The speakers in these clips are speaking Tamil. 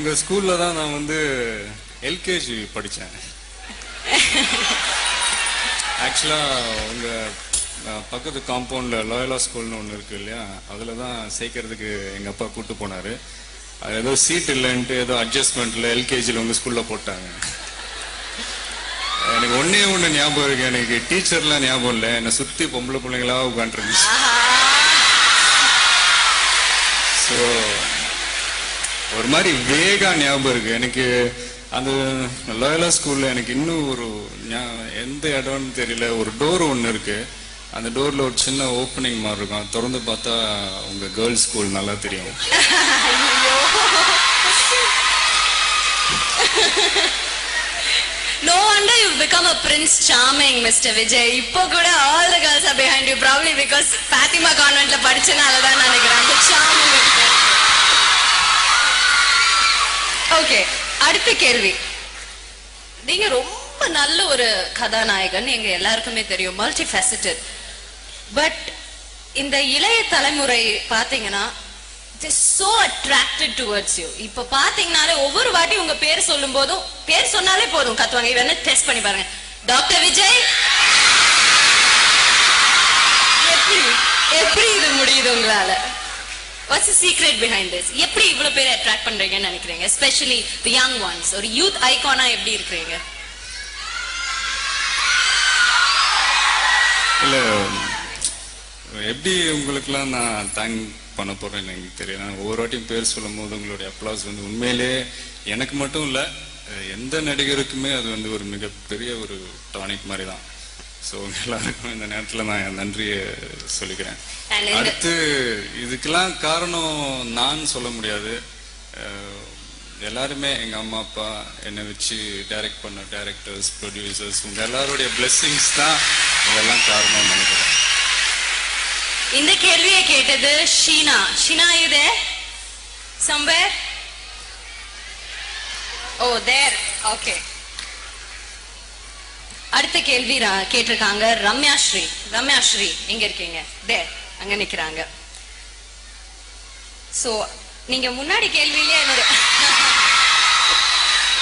உங்க ஸ்கூல்ல தான் நான் வந்து எல்கேஜி படிச்சேன். ஆக்சுவலா உங்க அஹ், பக்கத்து காம்பவுண்ட்ல லோயலா ஸ்கூல்னு ஒன்று இருக்கு இல்லையா? அதுல தான் சேர்க்கறதுக்கு எங்க அப்பா கூட்டு போனாரு. அது ஏதோ சீட் இல்லைன்ட்டு ஏதோ அட்ஜஸ்ட்மெண்ட்ல எல்கேஜியில் உங்க ஸ்கூல்ல போட்டாங்க. எனக்கு ஒண்ணே ஒண்ணு ஞாபகம் இருக்கு. எனக்கு டீச்சர்லாம் ஞாபகம் இல்லை. என்னை சுத்தி பொம்பளை பிள்ளைங்களா உட்காந்துருந்துச்சு. ஸோ ஒரு மாதிரி வேகா ஞாபகம் இருக்கு எனக்கு அந்த லோயலா ஸ்கூல்ல எனக்கு இன்னும் ஒரு எந்த இடம்னு தெரியல ஒரு டோர் ஒன்று இருக்கு அந்த டோர்ல ஒரு சின்ன ஓப்பனிங் மாதிரி இருக்கும் திறந்து பார்த்தா உங்க கேர்ள்ஸ் ஸ்கூல் நல்லா தெரியும் No wonder you've become a Prince Charming, Mr. Vijay. இப்போ கூட all the girls are behind you, probably because Fatima conventல படிச்சனால தான் நினைக்கிறேன் அந்த charming இருக்கு. ஓகே அடுத்த கேள்வி. நீங்க ரொம்ப நல்ல ஒரு கதாநாயகன் எங்க எல்லாருக்குமே தெரியும் மல்டி ஃபெசிட்டட் பட் இந்த இளைய தலைமுறை பாத்தீங்கன்னா சோ அட்ராக்டட் டுவர்ட்ஸ் யூ இப்ப பாத்தீங்கனாலே ஒவ்வொரு வாட்டி உங்க பேர் சொல்லும் போதும் பேர் சொன்னாலே போதும் கத்துவாங்க. இவன் டெஸ்ட் பண்ணி பாருங்க. டாக்டர் விஜய்? எப்படி எப்படி இது முடியுது உங்களால? வாட்ஸ் சீக்ரெட் பிஹைண்ட் திஸ் எப்படி இவ்வளவு பேர் அட்ராக்ட் பண்றீங்கன்னு நினைக்கிறீங்க? எஸ்பெஷலி தி யங் ஒன்ஸ் ஒரு யூத் ஐகானா எப்படி இருக்கிறீங்க? இல்ல எப்படி உங்களுக்குலாம் நான் தேங்க் பண்ண போறேன் எனக்கு தெரியல. ஒவ்வொரு வாட்டியும் பேர் சொல்லும் போது உங்களுடைய அப்ளாஸ் வந்து உண்மையிலே எனக்கு மட்டும் இல்ல எந்த நடிகருக்குமே அது வந்து ஒரு மிகப்பெரிய ஒரு டானிக் மாதிரி தான் ஸோ எல்லாருக்கும் இந்த நேரத்துல நான் என் நன்றியை சொல்லிக்கிறேன். அடுத்து இதுக்கெல்லாம் காரணம் நான் சொல்ல முடியாது. எல்லாருமே எங்க அம்மா அப்பா என்னை வச்சு டைரக்ட் பண்ண டைரக்டர்ஸ் ப்ரொடியூசர்ஸ் உங்க எல்லாருடைய blessings தான் இதெல்லாம் காரணம்னு நினைக்கிறேன். இந்த கேள்வியை கேட்டது ஷீனா. ஷீனா இது சம்வேர் ஓ தேர் ஓகே அடுத்த கேள்வி ரா- கேட்டிருக்காங்க ரம்யா ஸ்ரீ. ரம்யா ஸ்ரீ எங்க இருக்கீங்க? டே அங்க நிக்கிறாங்க. சோ நீங்க முன்னாடி கேள்வியிலே என்னோட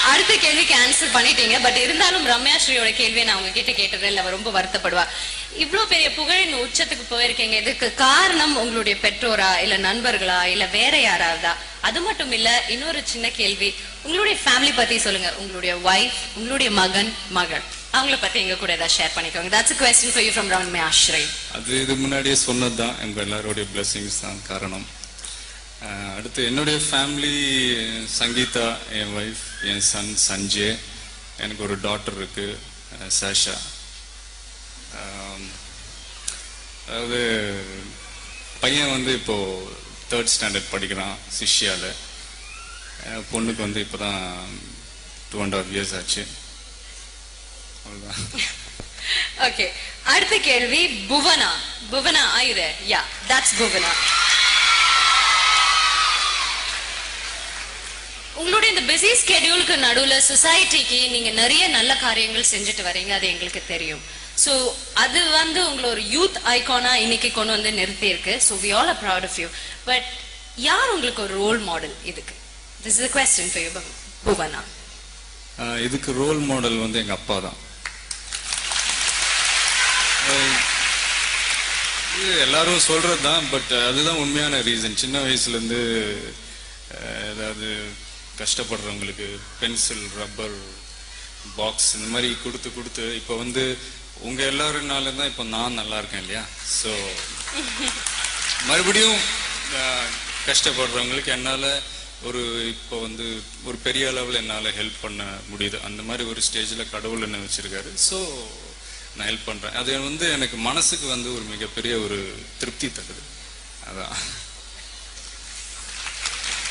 அடுத்த கேள்விக்கு ஆன்சர் பண்ணிட்டீங்க பட் இருந்தாலும் ரம்யா ஸ்ரீயோட கேள்வியை நான் உங்ககிட்ட கேட்டது இல்லை ரொம்ப வருத்தப்படுவா. இவ்வளவு பெரிய புகழின் உச்சத்துக்கு போயிருக்கீங்க. இதுக்கு காரணம் உங்களுடைய பெற்றோரா இல்ல நண்பர்களா இல்ல வேற யாராவதா? அது மட்டும் இல்ல இன்னொரு சின்ன கேள்வி. உங்களுடைய ஃபேமிலி பத்தி சொல்லுங்க. உங்களுடைய ஒய்ஃப் உங்களுடைய மகன் மகள். அவங்கள பத்தி எங்க கூட ஏதாவது ஷேர் பண்ணிக்கோங்க. That's a question for you from Ramya Sri அது இது முன்னாடியே சொன்னதுதான். எங்க எல்லாரோட blessings தான் காரணம். அடுத்து என்னுடைய ஃபேமிலி சங்கீதா என் ஒய்ஃப் என் சன் சஞ்சய் எனக்கு ஒரு டாட்டர் இருக்கு சாஷா. அதாவது பையன் வந்து இப்போ தேர்ட் ஸ்டாண்டர்ட் படிக்கிறான் சிஷ்யாவில் பொண்ணுக்கு வந்து இப்போதான் டூ அண்ட் ஹாஃப் இயர்ஸ் ஆச்சு. அவ்வளோதான் ஓகே அடுத்த கேள்வி புவனா. புவனா ஆயுத யா தட்ஸ் புவனா. உங்களுடைய இந்த பிஸி ஸ்கெடியூலுக்கு நடுவுல சொசைட்டிக்கு நீங்க நிறைய நல்ல காரியங்கள் செஞ்சுட்டு வரீங்க அது எங்களுக்கு தெரியும். சோ அது வந்து உங்களை ஒரு யூத் ஐகானா இன்னைக்கு கொண்டு வந்து நிறுத்தி இருக்கு so we all a proud of you but யார் உங்களுக்கு ஒரு ரோல் மாடல் இதுக்கு? This is question for you Bhuvana. இதுக்கு ரோல் மாடல் வந்து எங்க அப்பா தான். எல்லாரும் சொல்றது தான் பட் uh, அதுதான் உண்மையான ரீசன் சின்ன வயசுலேருந்து uh, ஏதாவது கஷ்டப்படுறவங்களுக்கு பென்சில் ரப்பர் பாக்ஸ் இந்த மாதிரி கொடுத்து கொடுத்து இப்போ வந்து உங்கள் எல்லாருனால தான் இப்போ நான் நல்லா இருக்கேன் இல்லையா? ஸோ மறுபடியும் uh, கஷ்டப்படுறவங்களுக்கு என்னால் ஒரு இப்போ வந்து ஒரு பெரிய அளவில் என்னால் ஹெல்ப் பண்ண முடியுது. அந்த மாதிரி ஒரு ஸ்டேஜில் கடவுள் என்ன வச்சுருக்காரு. ஸோ நான் ஹெல்ப் பண்ணுறேன் அது வந்து எனக்கு மனசுக்கு வந்து ஒரு மிகப்பெரிய ஒரு திருப்தி தருது. அதான்.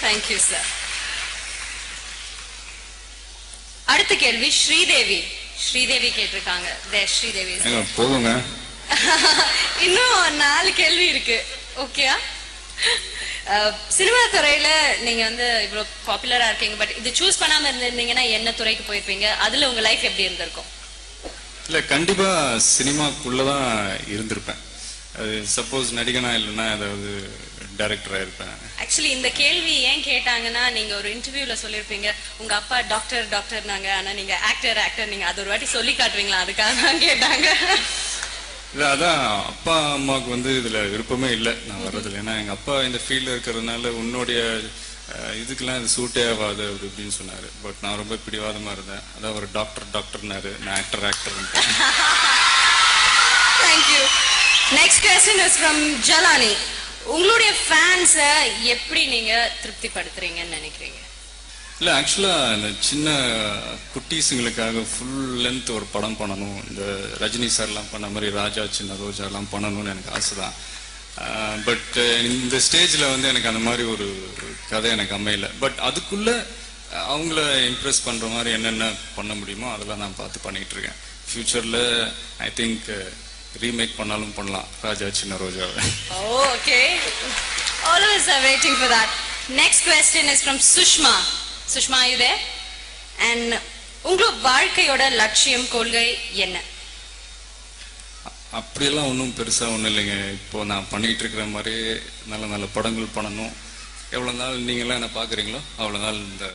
தேங்க்யூ சார் அடுத்த கேள்வி ஸ்ரீதேவி. ஸ்ரீதேவி கேட்டிருக்காங்க. ஸ்ரீதேவி போதுங்க இன்னும் நாலு கேள்வி இருக்கு. ஓகேயா சினிமா துறையில நீங்க வந்து இவ்வளவு பாப்புலரா இருக்கீங்க பட் இது சூஸ் பண்ணாம இருந்திருந்தீங்கன்னா என்ன துறைக்கு போயிருப்பீங்க? அதுல உங்க லைஃப் எப்படி இருந்திருக்கும்? இல்லை கண்டிப்பாக சினிமாக்குள்ளே தான் இருந்திருப்பேன். அது சப்போஸ் நடிகனா இல்லைன்னா ஏதாவது டைரக்டராக இருப்பேன். ஆக்சுவலி இந்த கேள்வி ஏன் கேட்டாங்கன்னா நீங்க ஒரு இன்டர்வியூல சொல்லிருப்பீங்க உங்க அப்பா டாக்டர் டாக்டர்னாங்க ஆனா நீங்க ஆக்டர் ஆக்டர் நீங்க அது ஒரு வாட்டி சொல்லி காட்டுவீங்களா? அதுக்காக தான் கேட்டாங்க. இல்ல அதான் அப்பா அம்மாவுக்கு வந்து இதுல விருப்பமே இல்லை. நான் வர்றதுல ஏன்னா எங்க அப்பா இந்த ஃபீல்ட்ல இருக்கிறதுனால உன்னுடைய இதுக்கெல்லாம் இது சூட்டே ஆகாது அப்படி இப்படின்னு சொன்னாரு. பட் நான் ரொம்ப பிடிவாதமா இருந்தேன். அதான் ஒரு டாக்டர் டாக்டர்னாரு நான் actor actor thank you next question is from Jalani உங்களுடைய ஃபேன்ஸ எப்படி நீங்க திருப்திப்படுத்துறீங்கன்னு நினைக்கிறீங்க? இல்ல ஆக்சுவலா இந்த சின்ன குட்டீஸுங்களுக்காக ஃபுல் லென்த் ஒரு படம் பண்ணணும். இந்த ரஜினி சார்லாம் பண்ண மாதிரி ராஜா சின்ன ரோஜாலாம் பண்ணணும்னு எனக்கு ஆசைதான். பட் இந்த ஸ்டேஜில் வந்து எனக்கு அந்த மாதிரி ஒரு கதை எனக்கு அமையல. பட் அதுக்குள்ள அவங்கள இம்ப்ரெஸ் பண்ற மாதிரி என்னென்ன பண்ண முடியுமோ அதெல்லாம் நான் பார்த்து பண்ணிட்டு இருக்கேன். ஃபியூச்சர்ல ஐ திங்க் ரீமேக் பண்ணாலும் பண்ணலாம். ராஜா சின்ன ரோஜாவை. Okay all of us are waiting for that. Next question is from Sushma Sushma you there? And உங்களோட வாழ்க்கையோட லட்சியம் கொள்கை என்ன? அப்படியெல்லாம் ஒன்றும் பெருசா ஒன்றும் இல்லைங்க. இப்போ நான் பண்ணிட்டு இருக்கிற மாதிரியே நல்ல நல்ல படங்கள் பண்ணணும். எவ்வளோ நாள் நீங்களாம் என்ன பார்க்குறீங்களோ அவ்வளோ நாள் இந்த